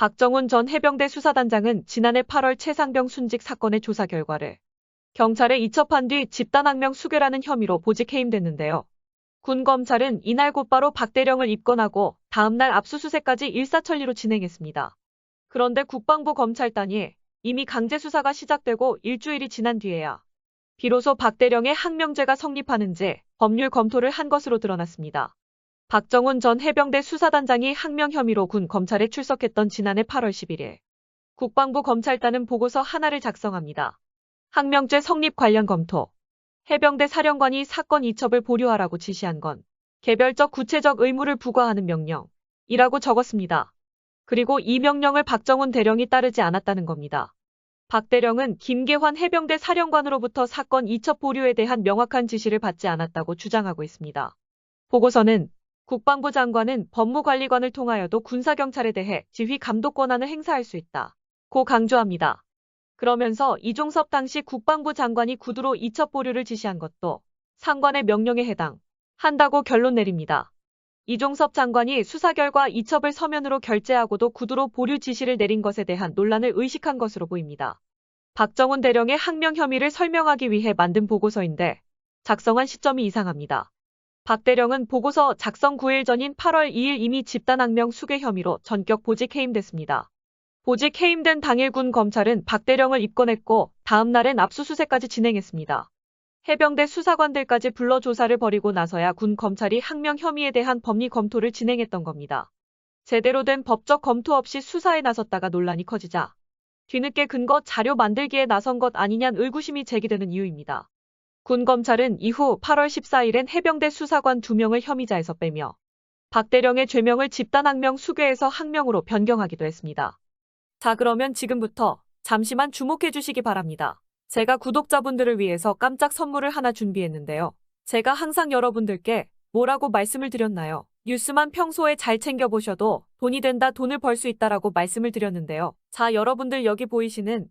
박정훈 전 해병대 수사단장은 지난해 8월 최상병 순직 사건의 조사 결과를 경찰에 이첩한 뒤 집단항명 수괴라는 혐의로 보직 해임됐는데요. 군 검찰은 이날 곧바로 박대령을 입건하고 다음날 압수수색까지 일사천리로 진행했습니다. 그런데 국방부 검찰단이 이미 강제 수사가 시작되고 일주일이 지난 뒤에야 비로소 박대령의 항명죄가 성립하는지 법률 검토를 한 것으로 드러났습니다. 박정훈 전 해병대 수사단장이 항명 혐의로 군 검찰에 출석했던 지난해 8월 11일 국방부 검찰단은 보고서 하나를 작성합니다. 항명죄 성립 관련 검토. 해병대 사령관이 사건 이첩을 보류하라고 지시한 건 개별적 구체적 의무를 부과하는 명령이라고 적었습니다. 그리고 이 명령을 박정훈 대령이 따르지 않았다는 겁니다. 박 대령은 김계환 해병대 사령관으로부터 사건 이첩 보류에 대한 명확한 지시를 받지 않았다고 주장하고 있습니다. 보고서는 국방부 장관은 법무관리관을 통하여도 군사경찰에 대해 지휘 감독 권한을 행사할 수 있다. 고 강조합니다. 그러면서 이종섭 당시 국방부 장관이 구두로 이첩 보류를 지시한 것도 상관의 명령에 해당 한다고 결론 내립니다. 이종섭 장관이 수사 결과 이첩을 서면으로 결재하고도 구두로 보류 지시를 내린 것에 대한 논란을 의식한 것으로 보입니다. 박정훈 대령의 항명 혐의를 설명하기 위해 만든 보고서인데 작성한 시점이 이상합니다. 박 대령은 보고서 작성 9일 전인 8월 2일 이미 집단항명 수괴 혐의로 전격 보직 해임됐습니다. 보직 해임된 당일 군 검찰은 박 대령을 입건했고 다음 날엔 압수수색까지 진행했습니다. 해병대 수사관들까지 불러 조사를 벌이고 나서야 군 검찰이 항명 혐의에 대한 법리 검토를 진행했던 겁니다. 제대로 된 법적 검토 없이 수사에 나섰다가 논란이 커지자 뒤늦게 근거 자료 만들기에 나선 것 아니냐는 의구심이 제기되는 이유입니다. 군 검찰은 이후 8월 14일엔 해병대 수사관 2명을 혐의자에서 빼며 박 대령의 죄명을 집단항명 수괴에서 항명으로 변경하기도 했습니다. 자 그러면 지금부터 잠시만 주목해 주시기 바랍니다. 제가 구독자분들을 위해서 깜짝 선물을 하나 준비했는데요. 제가 항상 여러분들께 뭐라고 말씀을 드렸나요? 뉴스만 평소에 잘 챙겨보셔도 돈이 된다, 돈을 벌 수 있다라고 말씀을 드렸는데요. 자, 여러분들 여기 보이시는